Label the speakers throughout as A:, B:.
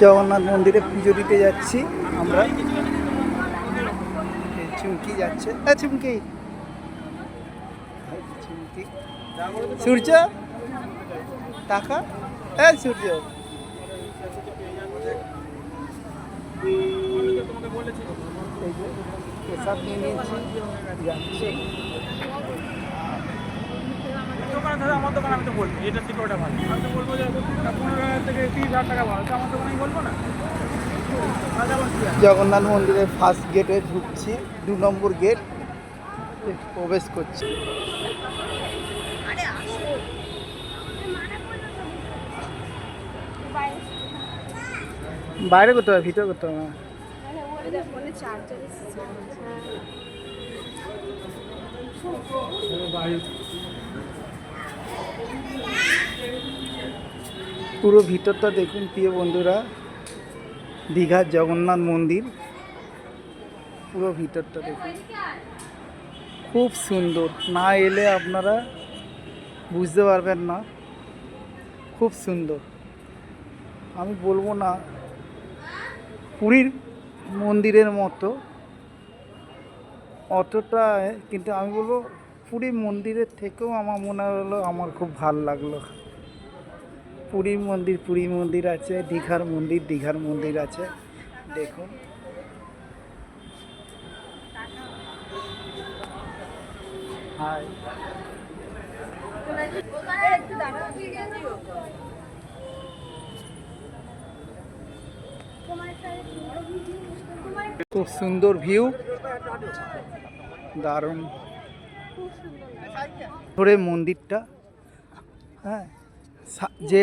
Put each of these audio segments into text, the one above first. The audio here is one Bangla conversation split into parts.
A: জগন্নাথ মন্দিরে পুজো দিতে যাচ্ছি আমরা চুমকি যাচ্ছে চুমকি চুমকি সূর্য টাকা এ সূর্য নিয়ে নিয়েছি যাচ্ছি
B: দোকানে ধরো আমার দোকান আমি তো বলব। এটার থেকে ওটা ভালো। আমি তো বলব যে পনেরো হাজার থেকে তিরিশ হাজার টাকা ভালো। তো আমার দোকানে বলব না?
A: জগন্নাথ মন্দিরের ফার্স্ট গেটে ঢুকছি দু নম্বর গেট প্রবেশ করছি। বাইরে করতে হবে ভিতরে করতে হবে।
C: চার্জার
A: পুরো ভিতরটা দেখুন প্রিয় বন্ধুরা। দীঘার জগন্নাথ মন্দির। পুরো ভিতরটা দেখুন। খুব সুন্দর। না এলে আপনারা বুঝতে পারবেন না। খুব সুন্দর। আমি বলব না, পুরীর মন্দিরের মতো। অতটা, কিন্তু আমি বলব পুরীর মন্দিরের থেকেও আমার মনে হলো, আমার খুব ভালো লাগল। পুরীর মন্দির পুরী মন্দির আছে, দীঘার মন্দির দীঘার মন্দির আছে। দেখুন। খুব সুন্দর ভিউ। দারুণ। ধরে মন্দিরটা। হ্যাঁ। যে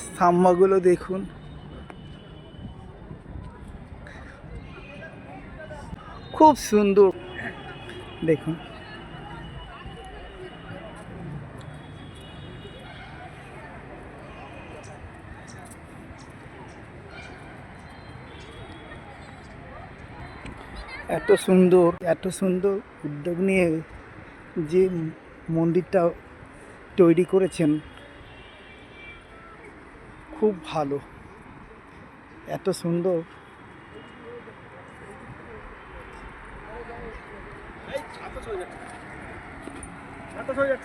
A: স্তম্ভগুলো দেখুন। খুব সুন্দর। দেখুন। এত সুন্দর এত সুন্দর উদ্যোগ নিয়ে যে মন্দিরটা তৈরি করেছেন। খুব ভালো। এত সুন্দর।
B: এত হয়ে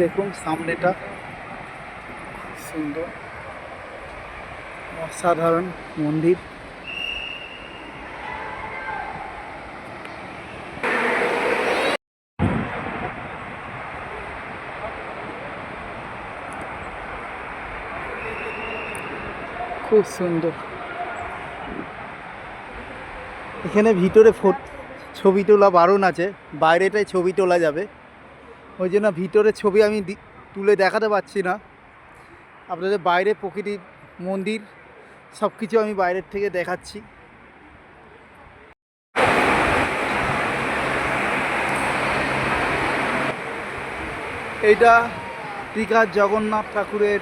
A: দেখুন, সামনেটা সুন্দর, অসাধারণ মন্দির। খুব সুন্দর। এখানে ভিতরে ফো- ছবি তোলা বারণ আছে বাইরেটাই ছবি তোলা যাবে। ওই জন্য ভিতরে ছবি আমি তুলে দেখাতে পারছি না। আপনাদের বাইরে প্রকৃতি, মন্দির সব কিছু আমি বাইরের থেকে দেখাচ্ছি। এইটা দীঘার জগন্নাথ ঠাকুরের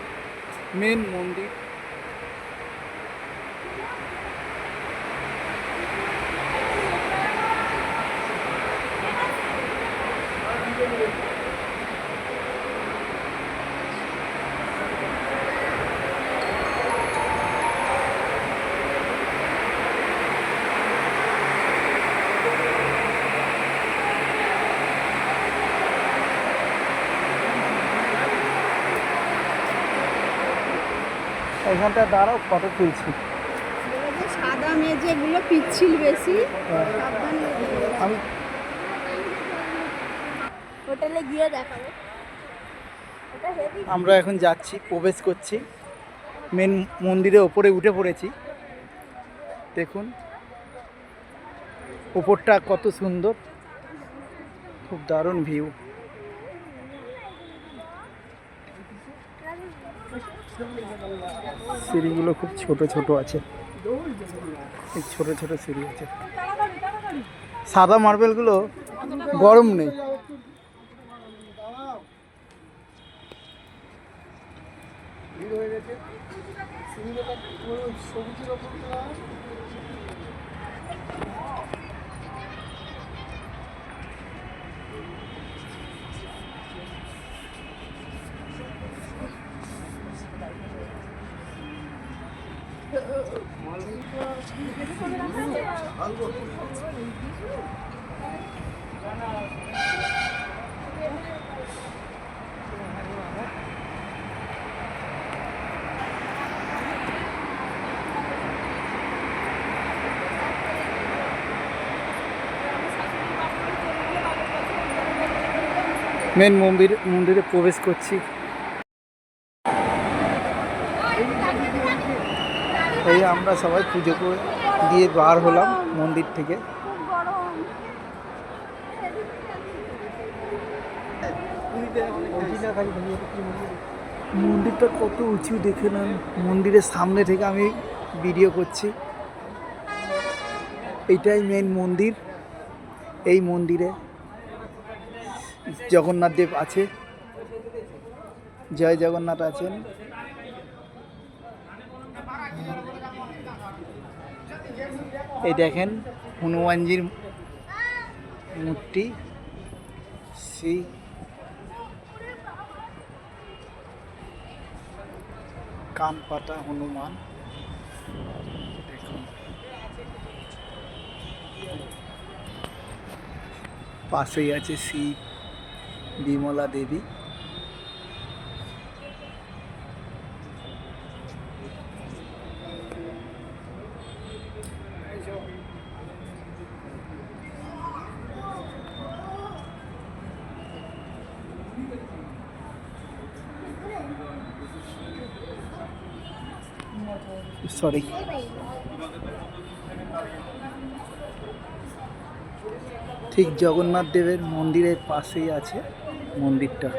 A: মেন মন্দির। এখানটা দাঁড়াও ফটো তুলছি।
C: সাদা মেঝেগুলো পিচ্ছিল বেশি
A: আমি
C: হোটেলে গিয়ে দেখাবো।
A: আমরা এখন যাচ্ছি প্রবেশ করছি। মেন মন্দিরের ওপরে উঠে পড়েছি। দেখুন ওপরটা কত সুন্দর। খুব দারুণ ভিউ সিঁড়িগুলো খুব ছোট ছোট আছে। ছোট ছোট সিঁড়ি আছে। সাদা মার্বেলগুলো গরম নেই। মেন মন্দির মন্দিরে প্রবেশ করছি। এই আমরা সবাই পুজো করে দিয়ে বার হলাম মন্দির থেকে। মন্দিরটা কত উঁচু দেখে নেন মন্দিরের সামনে থেকে আমি ভিডিও করছি। এইটাই মেন মন্দির। এই মন্দিরে জগন্নাথ দেব আছে। জয় জগন্নাথ আছেন। এই দেখেন হনুমানজির মূর্তি। শ্রী কান পাতা হনুমান পাশেই আছে শিব বিমলা দেবী। সরি ঠিক জগন্নাথ দেবের মন্দিরের পাশেই আছে মন্দিরটা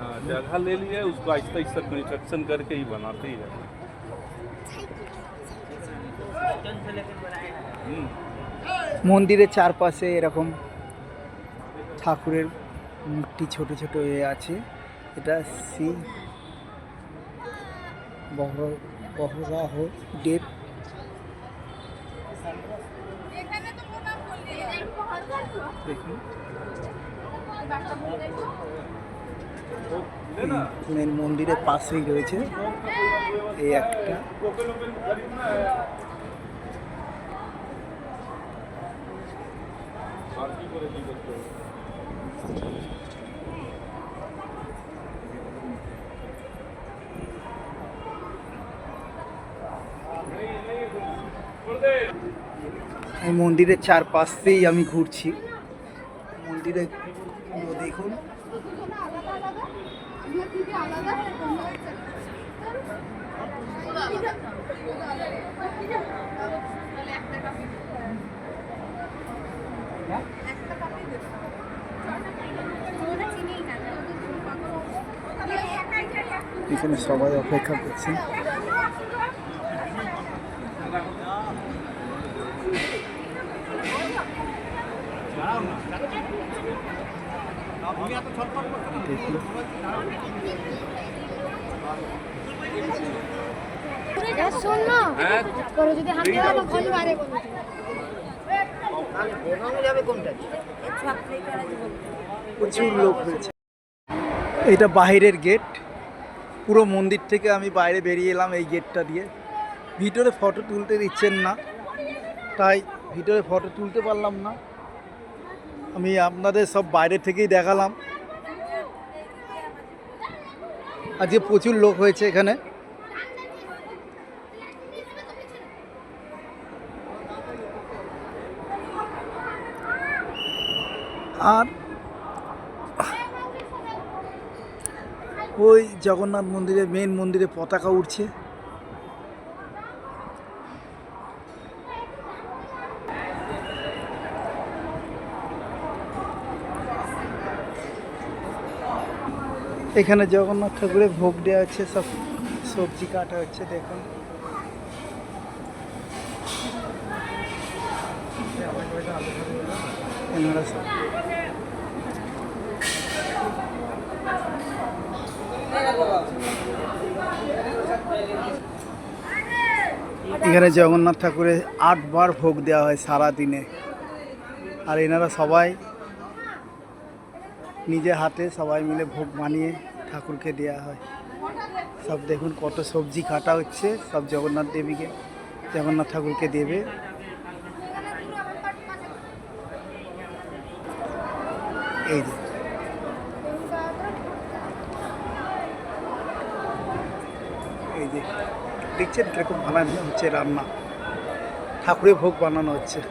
D: हाँ जगह ले लिया उसको आहिस्ता आहिस्ता कंस्ट्रक्शन करके ही बनाते ही है हम्म,
A: মন্দিরের চারপাশে এরকম ঠাকুরের মূর্তি ছোট ছোট এ আছে। এটা বহর, বহরাহ দেখুন। মেন মন্দিরের পাশেই রয়েছে এই একটা। এই মন্দিরের চারপাশেই আমি ঘুরছি। মন্দিরে দেখুন। এখানে সবাই অপেক্ষা করছে দেখুন
C: শোন না করে যদি হাতে দাও খলি মারে বলছে
A: প্রচুর লোক হয়েছে। এটা বাইরের গেট। পুরো মন্দির থেকে আমি বাইরে বেরিয়ে এলাম এই গেটটা দিয়ে। ভিতরে ফটো তুলতে দিচ্ছেন না। তাই ভিতরে ফটো তুলতে পারলাম না। আমি আপনাদের সব বাইরে থেকেই দেখালাম। আজকে প্রচুর লোক হয়েছে এখানে। আর ওই জগন্নাথ মন্দিরে মেন মন্দিরে পতাকা উঠছে এখানে জগন্নাথ ঠাকুরের ভোগ দেওয়া হচ্ছে, সব সবজি কাটা হচ্ছে, দেখুন। এখানে জগন্নাথ ঠাকুরের আটবার ভোগ দেওয়া হয় সারা দিনে আর এনারা সবাই নিজে হাতে সবাই মিলে ভোগ বানিয়ে ঠাকুরকে দেওয়া হয়। সব দেখুন কত সবজি কাটা হচ্ছে, সব জগন্নাথ দেবীকে, জগন্নাথ ঠাকুরকে দেবে। এই যে। এই যে, দেখছেন কীরকম বানানো হচ্ছে রান্না। ঠাকুরের ভোগ বানানো হচ্ছে।